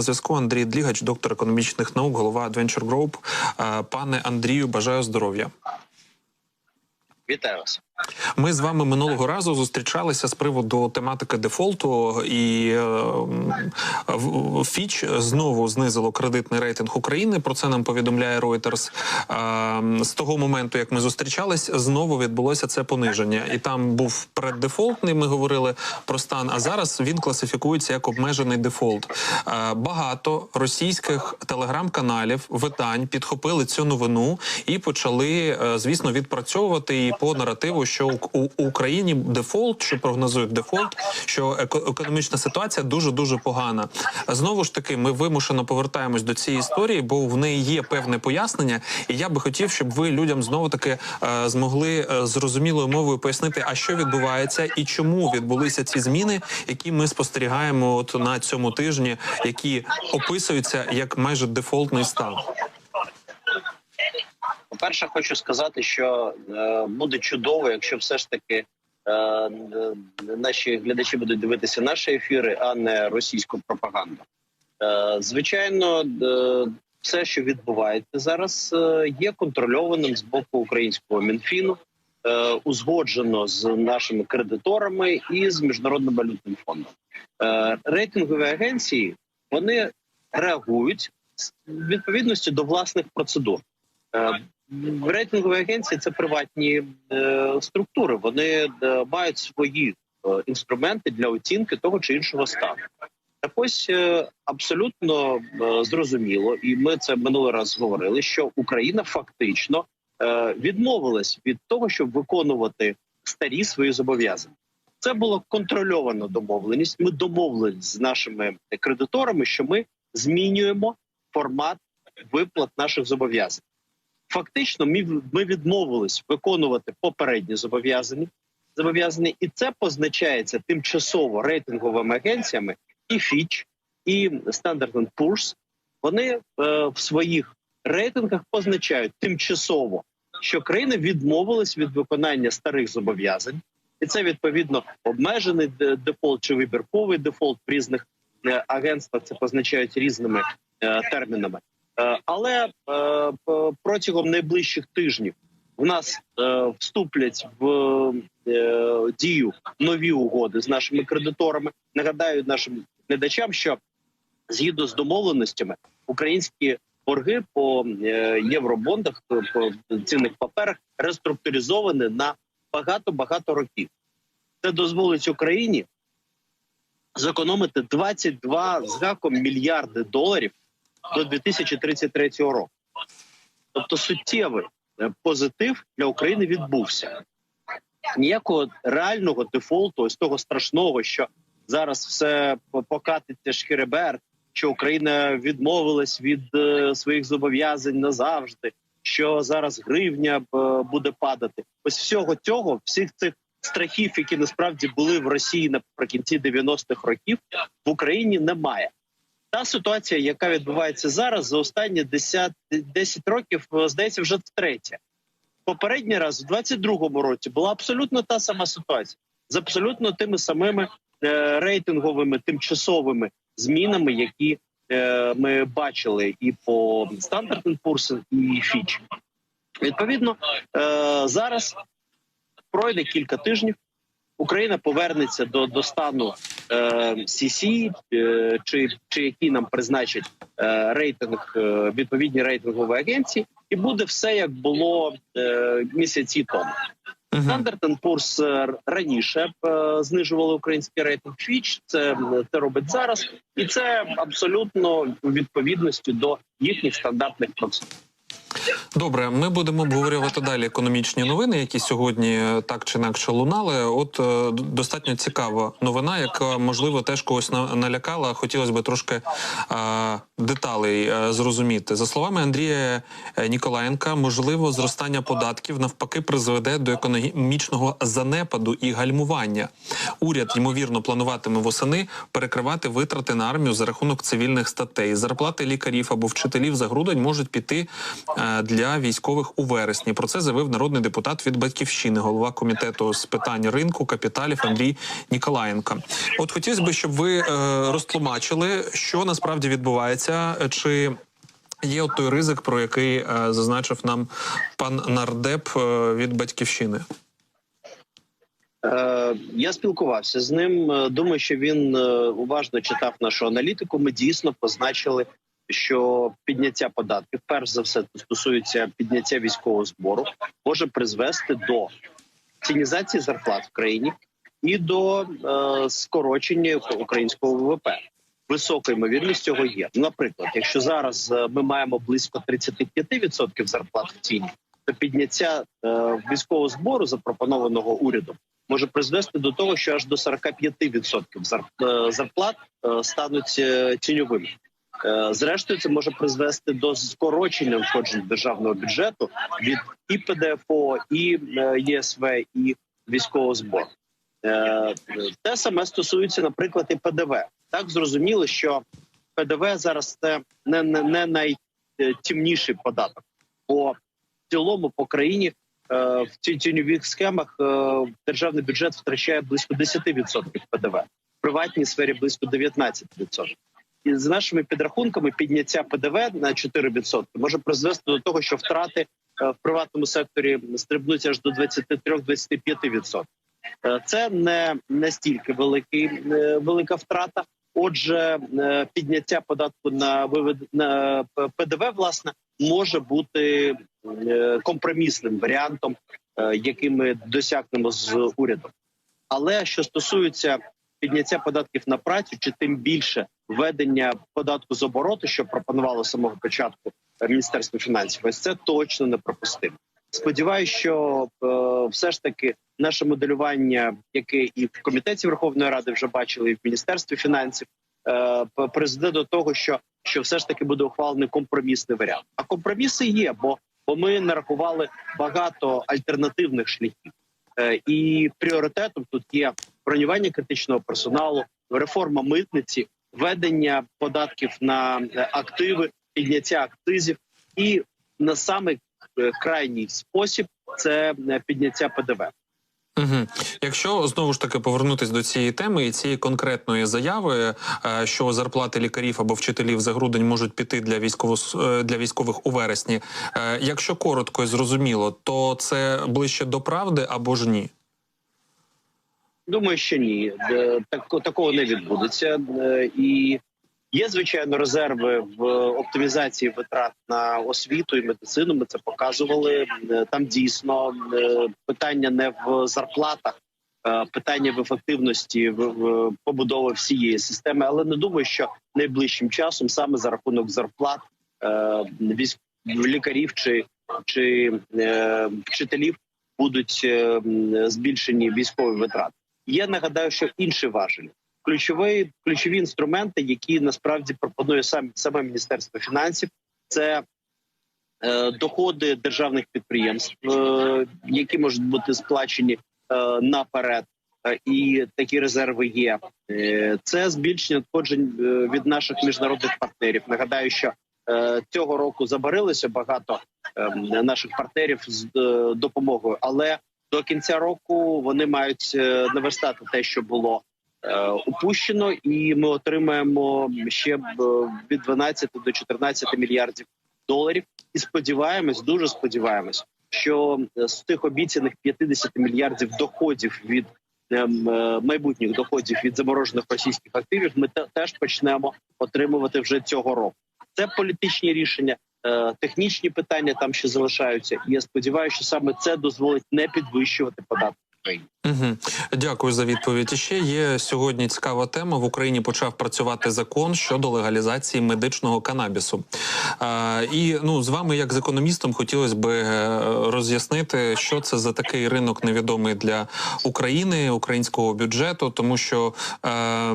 На зв'язку Андрій Длігач, доктор економічних наук, голова Adventure Group. Е, Пане Андрію, бажаю здоров'я. Вітаю вас. Ми з вами минулого разу зустрічалися з приводу тематики дефолту, і е, Фіч знову знизило кредитний рейтинг України. Про це нам повідомляє Reuters. Е, З того моменту, як ми зустрічались, знову відбулося це пониження. І там був преддефолтний. Ми говорили про стан. А зараз він класифікується як обмежений дефолт. Е, Багато російських телеграм-каналів видань підхопили цю новину і почали, е, звісно, відпрацьовувати її по наративу, що у, Україні дефолт, що прогнозують дефолт, що еко- економічна ситуація дуже дуже погана. Знову ж таки, ми вимушено повертаємось до цієї історії, бо в неї є певне пояснення. І я би хотів, щоб ви людям знову таки е, змогли е, зрозумілою мовою пояснити, а що відбувається і чому відбулися ці зміни, які ми спостерігаємо от на цьому тижні, які описуються як майже дефолтний стан. По-перше, хочу сказати, що е, буде чудово, якщо все ж таки е, наші глядачі будуть дивитися наші ефіри, а не російську пропаганду. Е, звичайно, все, що відбувається зараз, є контрольованим з боку українського мінфіну, узгоджено з нашими кредиторами і з міжнародним валютним фондом. Рейтингові агенції вони реагують відповідності до власних процедур. Рейтингові агенції це приватні е, структури. Вони е, мають свої е, інструменти для оцінки того чи іншого стану. Так ось е, абсолютно е, зрозуміло, і ми це минулий раз говорили, що Україна фактично е, відмовилась від того, щоб виконувати старі свої зобов'язання. Це було контрольована домовленість. Ми домовились з нашими кредиторами, що ми змінюємо формат виплат наших зобов'язань. Фактично, ми, відмовились виконувати попередні зобов'язання, зобов'язання, і це позначається тимчасово рейтинговими агенціями і Fitch, і Standard Poor's. Вони е, в своїх рейтингах позначають тимчасово, що країна відмовилась від виконання старих зобов'язань, і це відповідно обмежений дефолт чи вибірковий дефолт в різних е, агентствах. Це позначають різними е, термінами. Е, Але е, протягом найближчих тижнів в нас е, вступлять в дію нові угоди з нашими кредиторами. Нагадаю нашим глядачам, що згідно з домовленостями українські борги по євробондах по цінних паперах реструктуризовані на багато багато років. Це дозволить Україні зекономити 22 з гаком мільярди доларів до 2033 року. Тобто суттєвий е, позитив для України відбувся. Ніякого реального дефолту, ось того страшного, що зараз все покатиться шкереберт, що Україна відмовилась від е, своїх зобов'язань назавжди, що зараз гривня е, буде падати. Ось всього цього, всіх цих страхів, які насправді були в Росії наприкінці 90-х років, в Україні немає. Та ситуація, яка відбувається зараз, за останні 10, 10 років, е, здається, вже втретє. Попередній раз, у 22-му році, була абсолютно та сама ситуація з абсолютно тими самими е, рейтинговими тимчасовими змінами, які е, ми бачили і по Standard Poor's, і Fitch. Відповідно, е, зараз пройде кілька тижнів. Україна повернеться до, до стану CC, е, чи, чи які нам призначать е, рейтинг е, відповідні рейтингові агенції, і буде все як було місяці тому. Standard Poor's раніше знижували український рейтинг Fitch, Це, це робить зараз, і це абсолютно у відповідності до їхніх стандартних процедур. Добре, ми будемо обговорювати далі економічні новини, які сьогодні е, так чи інакше лунали. От е, достатньо цікава новина, яка можливо теж когось на- налякала. Хотілося б трошки е, деталей е, зрозуміти. За словами Андрія Ніколаєнка, можливо, зростання податків навпаки призведе до економічного занепаду і гальмування. Уряд ймовірно плануватиме восени перекривати витрати на армію за рахунок цивільних статей. Зарплати лікарів або вчителів за грудень можуть піти для військових у вересні. Про це заявив народний депутат від батьківщини, голова комітету з питань ринку капіталів Андрій Ніколаєнко. От хотілося б, щоб ви е, розтлумачили, що насправді відбувається, е, чи є от той ризик, про який е, зазначив нам пан нардеп е, від батьківщини. Е, Я спілкувався з ним. Е, Думаю, що він е, уважно читав нашу аналітику. Ми дійсно позначили, що підняття податків, перш за все, стосується підняття військового збору, може призвести до цінізації зарплат в країні і до е, скорочення українського ВВП. Висока ймовірність цього є. Наприклад, якщо зараз е, ми маємо близько 35% зарплат в ціні, то підняття е, військового збору, запропонованого урядом, може призвести до того, що аж до 45% зар- е, зарплат е, стануть тіньовими. Е, Зрештою, це може призвести до скорочення входжень державного бюджету від і ПДФО, і е, ЄСВ, і військового збору. Е, Те саме стосується, наприклад, і ПДВ. Так зрозуміло, що ПДВ зараз це не, не, не найтемніший податок, бо в цілому по країні е, в ці тіньових схемах е, державний бюджет втрачає близько 10% ПДВ, в приватній сфері близько 19%. І з нашими підрахунками підняття ПДВ на 4% може призвести до того, що втрати е, в приватному секторі стрибнуть аж до 23-25%. Е, Це не настільки великий е, велика втрата. Отже, підняття податку на вивед на ПДВ власне може бути компромісним варіантом, який ми досягнемо з урядом. Але що стосується підняття податків на працю, чи тим більше введення податку з обороту, що пропонувало самого початку Міністерство фінансів, ось це точно неприпустимо. Сподіваюся, що е, все ж таки наше моделювання, яке і в комітеті Верховної Ради вже бачили, і в міністерстві фінансів, е, призведе до того, що, що все ж таки буде ухвалений компромісний варіант. А компроміси є, бо, бо ми нарахували багато альтернативних шляхів. Е, і пріоритетом тут є бронювання критичного персоналу, реформа митниці, введення податків на е, активи, підняття акцизів, і на самий е, крайній спосіб це е, підняття ПДВ. Угу. Якщо знову ж таки повернутись до цієї теми і цієї конкретної заяви, е, що зарплати лікарів або вчителів за грудень можуть піти для військово для військових у вересні. Якщо коротко і зрозуміло, то це ближче до правди або ж ні? Думаю, що ні, Е, так такого не відбудеться. Е, І є звичайно резерви в оптимізації витрат на освіту і медицину. Ми це показували. Е, Там дійсно питання не в зарплатах, питання в ефективності в, побудови всієї системи. Але не думаю, що найближчим часом саме за рахунок зарплат військ лікарів чи, чи вчителів будуть збільшені військові витрати. Є нагадаю, що інші важелі. Ключові ключові інструменти, які насправді пропонує сам саме міністерство фінансів, це е, доходи державних підприємств, е, які можуть бути сплачені е, наперед, е, і такі резерви є. Е, це збільшення надходжень е, від наших міжнародних партнерів. Нагадаю, що е, цього року забарилося багато е, наших партнерів з е, допомогою, але до кінця року вони мають е, наверстати те, що було е, упущено, і ми отримаємо ще е, від 12 до 14 мільярдів доларів. І сподіваємось, дуже сподіваємось, що з тих обіцяних 50 мільярдів доходів від ем, майбутніх доходів від заморожених російських активів, ми теж почнемо отримувати вже цього року. Це політичні рішення. Е, Технічні питання там ще залишаються, і я сподіваюся, що саме це дозволить не підвищувати податки Угу. Дякую за відповідь. Ще є сьогодні цікава тема. В Україні почав працювати закон щодо легалізації медичного канабісу. А, і ну з вами, як з економістом, хотілося б е, роз'яснити, що це за такий ринок невідомий для України, українського бюджету, тому що е,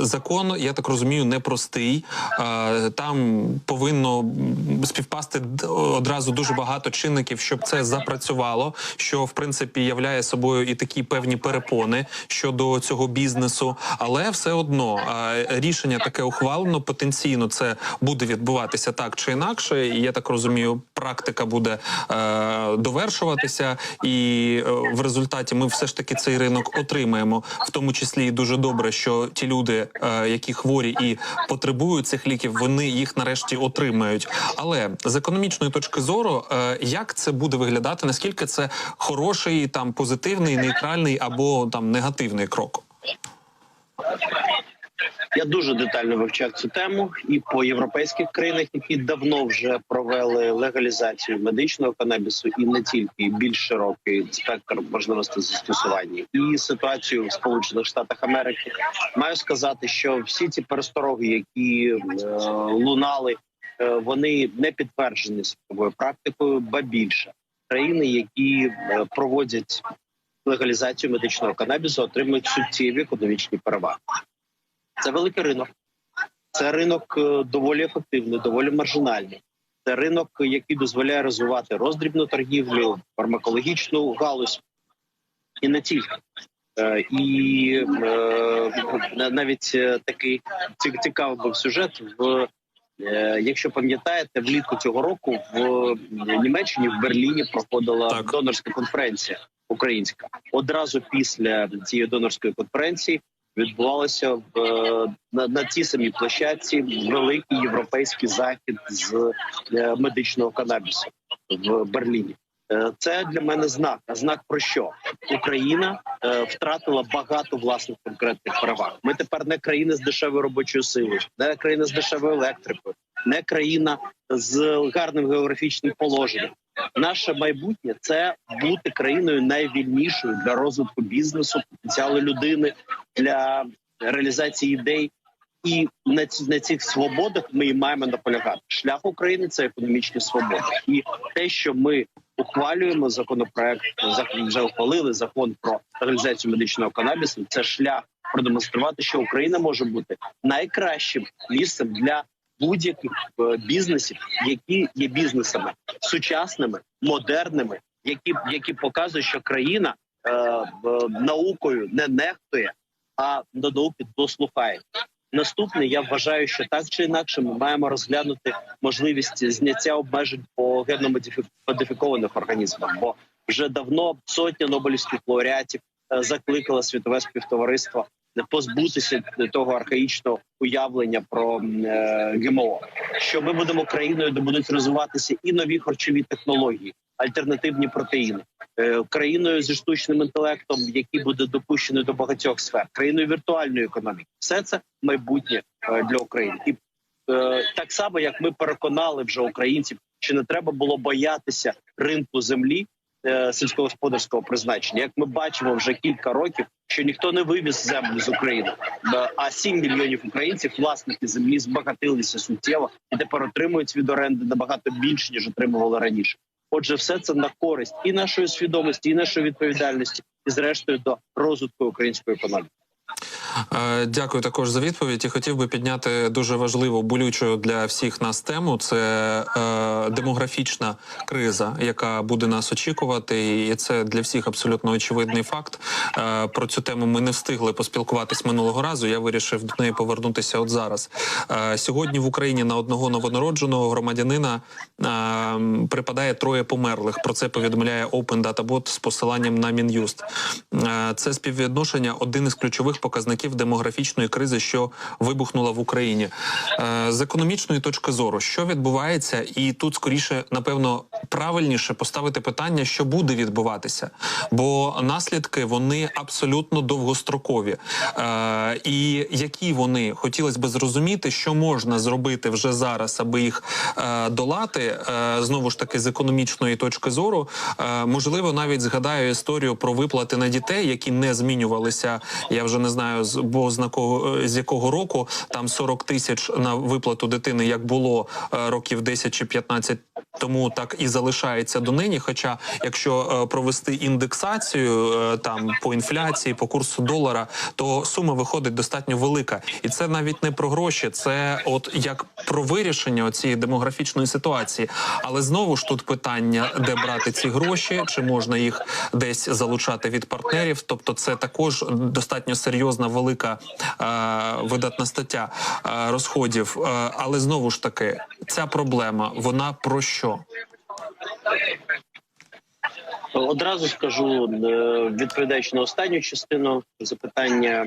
закон, я так розумію, непростий. Е, там повинно співпасти одразу дуже багато чинників, щоб це запрацювало, що в принципі являє собою і такі певні перепони щодо цього бізнесу, але все одно рішення таке ухвалено потенційно це буде відбуватися так чи інакше. І я так розумію, практика буде е, довершуватися, і е, в результаті ми все ж таки цей ринок отримаємо, в тому числі і дуже добре, що ті люди, е, які хворі і потребують цих ліків, вони їх нарешті отримають. Але з економічної точки зору, е, як це буде виглядати? Наскільки це хороший, там позитивний, нейтральний або там негативний крок? Я дуже детально вивчав цю тему і по європейських країнах, які давно вже провели легалізацію медичного канабісу, і не тільки більш широкий спектр можливостей застосування, і ситуацію в Сполучених Штатах Америки. Маю сказати, що всі ці перестороги, які е, лунали, е, вони не підтверджені світовою практикою, ба більше країни, які е, проводять легалізацію медичного канабісу, отримують суттєві економічні переваги. Це великий ринок. Це ринок е, доволі ефективний, доволі маржинальний. Це ринок, який дозволяє розвивати роздрібну торгівлю, фармакологічну галузь і не тільки. Е, І е, навіть такий цікавий був сюжет. В якщо пам'ятаєте, влітку цього року в Німеччині в Берліні проходила Так. донорська конференція українська. Одразу після цієї донорської конференції відбувалося в е, на, на цій самій площадці великий європейський захід з е, медичного канабісу в Берліні. Е, Це для мене знак. А знак про що Україна втратила багато власних конкретних переваг. Ми тепер не країна з дешевою робочою силою, не країна з дешевою електрикою, не країна з гарним географічним положенням. Наше майбутнє це бути країною найвільнішою для розвитку бізнесу, потенціалу людини для реалізації ідей. І на ці на цих свободах ми і маємо наполягати. Шлях України це економічні свободи, і те, що ми ухвалюємо законопроект, закон вже ухвалили закон про реалізацію медичного канабісу. Це шлях продемонструвати, що Україна може бути найкращим місцем для будь-яких е, бізнесів, які є бізнесами сучасними, модерними, які які показують, що країна е, е, наукою не нехтує, а до науки дослухає. Наступне я вважаю, що так чи інакше ми маємо розглянути можливість зняття обмежень по генно-модифікованих організмах, бо вже давно сотня нобелівських лауреатів е, закликала світове співтовариство позбутися того архаїчного уявлення про е, ГМО, що ми будемо країною, де будуть розвиватися і нові харчові технології, альтернативні протеїни, е, країною зі штучним інтелектом, який буде допущений до багатьох сфер, країною віртуальної економіки. Все це майбутнє е, для України, і так само як ми переконали вже українців, що не треба було боятися ринку землі. Е, Сільськогосподарського призначення, як ми бачимо вже кілька років, що ніхто не вивіз землю з України, Е, а 7 мільйонів українців власники землі збагатилися суттєво і тепер отримують від оренди набагато більше ніж отримували раніше. Отже, все це на користь і нашої свідомості, і нашої відповідальності, і зрештою до розвитку української економіки. Е, Дякую також за відповідь. І хотів би підняти дуже важливу болючу для всіх нас тему. Це е, демографічна криза, яка буде нас очікувати, і це для всіх абсолютно очевидний факт. Е, про цю тему ми не встигли поспілкуватись минулого разу. Я вирішив до неї повернутися от зараз. Сьогодні в Україні на одного новонародженого громадянина припадає троє померлих. Про це повідомляє Open Data Bot з посиланням на Мін'юст. Це співвідношення один із ключових показників демографічної кризи, що вибухнула в Україні. Е, З економічної точки зору, що відбувається, і тут скоріше, напевно, правильніше поставити питання, що буде відбуватися, бо наслідки вони абсолютно довгострокові. Е, І які вони хотілося б зрозуміти, що можна зробити вже зараз, аби їх е, долати. Знову ж таки, з економічної точки зору, можливо, навіть згадаю історію про виплати на дітей, які не змінювалися. Я вже не знаю з з якого, з якого року там 40 тисяч на виплату дитини, як було е, років 10 чи 15 тому, так і залишається донині. Хоча, якщо е, провести індексацію е, там по інфляції, по курсу долара, то сума виходить достатньо велика, і це навіть не про гроші, це от як про вирішення цієї демографічної ситуації. Але знову ж тут питання, де брати ці гроші, чи можна їх десь залучати від партнерів. Тобто, це також достатньо серйозна, велика е, видатна стаття е, розходів. Е, але знову ж таки, ця проблема вона про що? Одразу скажу, відповідаючи на останню частину запитання,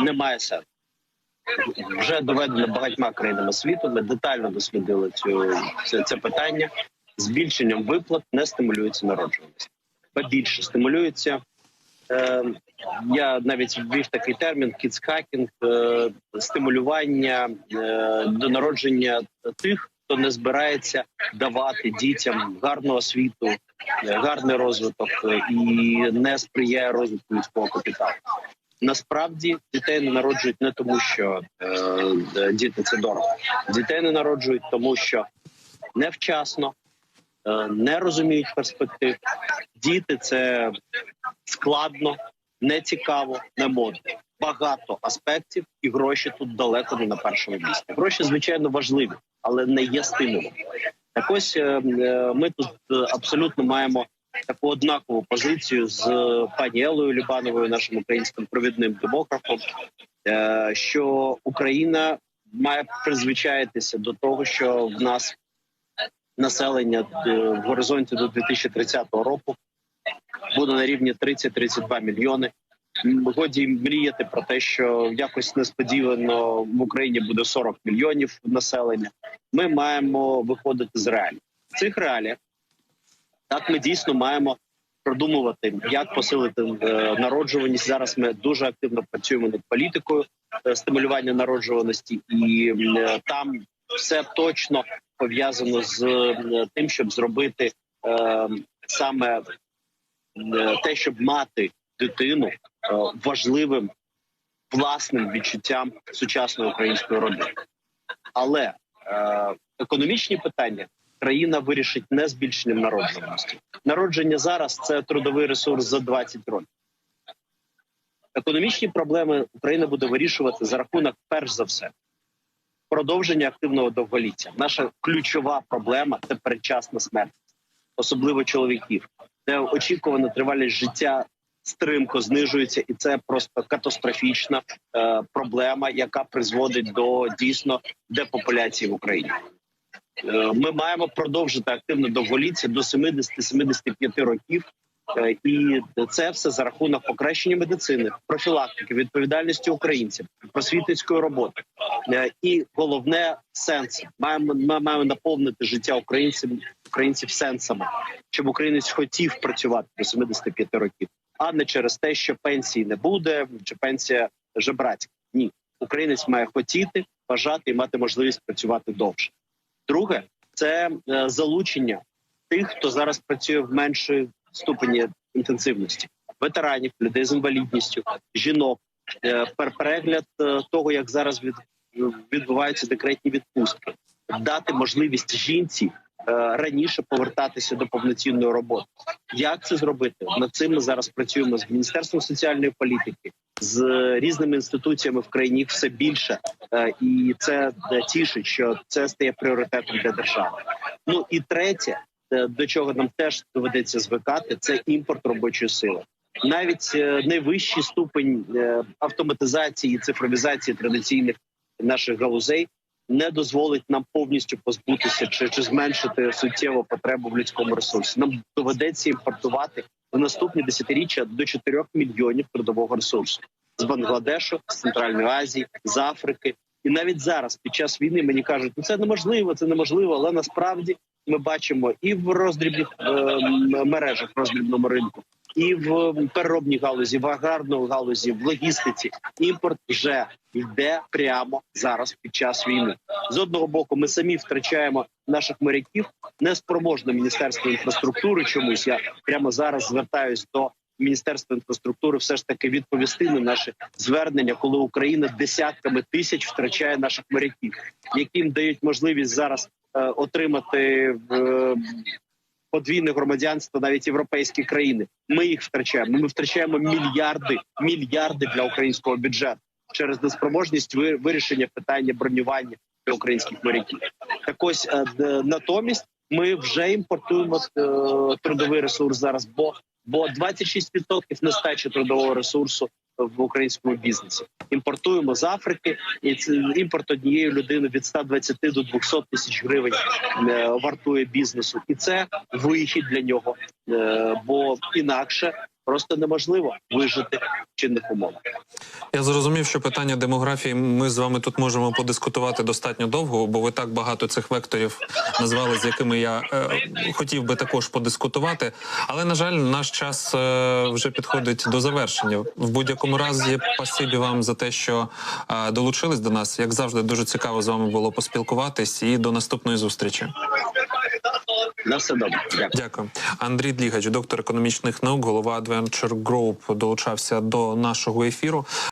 немає сенсу. Вже доведено багатьма країнами світу. Ми детально дослідили цю це, це питання. Збільшенням виплат не стимулюється народжуваність, ба більше стимулюється. Е, я навіть ввів такий термін кіцхакінг, е, стимулювання е, до народження тих, хто не збирається давати дітям гарну освіту, е, гарний розвиток і не сприяє розвитку людського капіталу. Насправді дітей не народжують не тому, що е, діти це дорого. Дітей не народжують, тому що невчасно не розуміють перспектив. Діти це складно, нецікаво, не модно. Багато аспектів, і гроші тут далеко не на першому місці. Гроші, звичайно, важливі, але не є стимулом. Так ось е, е, ми тут е, абсолютно маємо таку однакову позицію з е, пані Елою Любановою, нашим українським провідним демографом, е, що Україна має призвичаїтися до того, що в нас населення е, в горизонті до 2030 року буде на рівні 30-32 мільйони. Годі мріяти про те, що якось несподівано в Україні буде 40 мільйонів населення. Ми маємо виходити з реалій. В цих реаліях так ми дійсно маємо продумувати, як посилити е, народжуваність. Зараз ми дуже активно працюємо над політикою е, стимулювання народжуваності, і там все точно пов'язано з тим, щоб зробити е, саме е, те, щоб мати дитину е, важливим власним відчуттям сучасної української родини. Але економічні питання країна вирішить не збільшенням народжуваності. Народження зараз це трудовий ресурс за 20 років. Економічні проблеми Україна буде вирішувати за рахунок, перш за все, продовження активного довголіття. Наша ключова проблема це передчасна смерть, особливо чоловіків, де очікувана тривалість життя стримко знижується, і це просто катастрофічна е, проблема, яка призводить до дійсно депопуляції в Україні. Е, Ми маємо продовжити активне довголіття до 70-75 років. Е, І це все за рахунок покращення медицини, профілактики, відповідальності українців, просвітницької роботи. Е, І головне сенс. Маємо ми маємо наповнити життя українців українців сенсами, щоб українець хотів працювати до 75 років, а не через те, що пенсії не буде, чи пенсія жебрацька. Ні, українець має хотіти, бажати і мати можливість працювати довше. Друге це е, залучення тих, хто зараз працює в меншій ступені інтенсивності, ветеранів, людей з інвалідністю, жінок. Е, перегляд е, того, як зараз відбуваються декретні відпустки, дати можливість жінці е, раніше повертатися до повноцінної роботи. Як це зробити? Над цим ми зараз працюємо з міністерством соціальної політики, з різними інституціями в країні все більше, і це тішить, що це стає пріоритетом для держави. Ну і третє, до чого нам теж доведеться звикати, це імпорт робочої сили. Навіть е, найвищий ступень е, автоматизації і цифровізації традиційних наших галузей не дозволить нам повністю позбутися чи, чи зменшити суттєво потребу в людському ресурсі. Нам доведеться імпортувати в наступні десятиріччя до 4 мільйонів трудового ресурсу з Бангладешу, з Центральної Азії, з Африки. І навіть зараз, під час війни, мені кажуть, ну це неможливо, це неможливо. Але насправді ми бачимо і в роздрібних е, мережах, роздрібному ринку, і в переробній галузі, в аграрній галузі, в логістиці. Імпорт вже йде прямо зараз під час війни. З одного боку, ми самі втрачаємо наших моряків, неспроможне міністерство інфраструктури. Чомусь я прямо зараз звертаюсь до міністерства інфраструктури, все ж таки відповісти на наші звернення, коли Україна десятками тисяч втрачає наших моряків, яким дають можливість зараз е, отримати е, подвійне громадянство навіть європейські країни. Ми їх втрачаємо. Ми втрачаємо мільярди, мільярди для українського бюджету через неспроможність ви- вирішення питання бронювання для українських моряків. Так ось е, натомість ми вже імпортуємо е, трудовий ресурс зараз, бо бо 26% нестачі трудового ресурсу в українському бізнесі. Імпортуємо з Африки, і це імпорт однієї людини від 120 до 200 тисяч гривень е, вартує бізнесу, і це вихід для нього, е, бо інакше просто неможливо вижити в чинних умовах. Я зрозумів, що питання демографії ми з вами тут можемо подискутувати достатньо довго, бо ви так багато цих векторів назвали, з якими я е, хотів би також подискутувати. Але на жаль, наш час е, вже підходить до завершення. В будь-якому разі, спасибі вам за те, що е, долучились до нас. Як завжди, дуже цікаво з вами було поспілкуватись і до наступної зустрічі. На все добре. Дякую. Дякую. Андрій Длігач, доктор економічних наук, голова Adventure Group, долучався до нашого ефіру.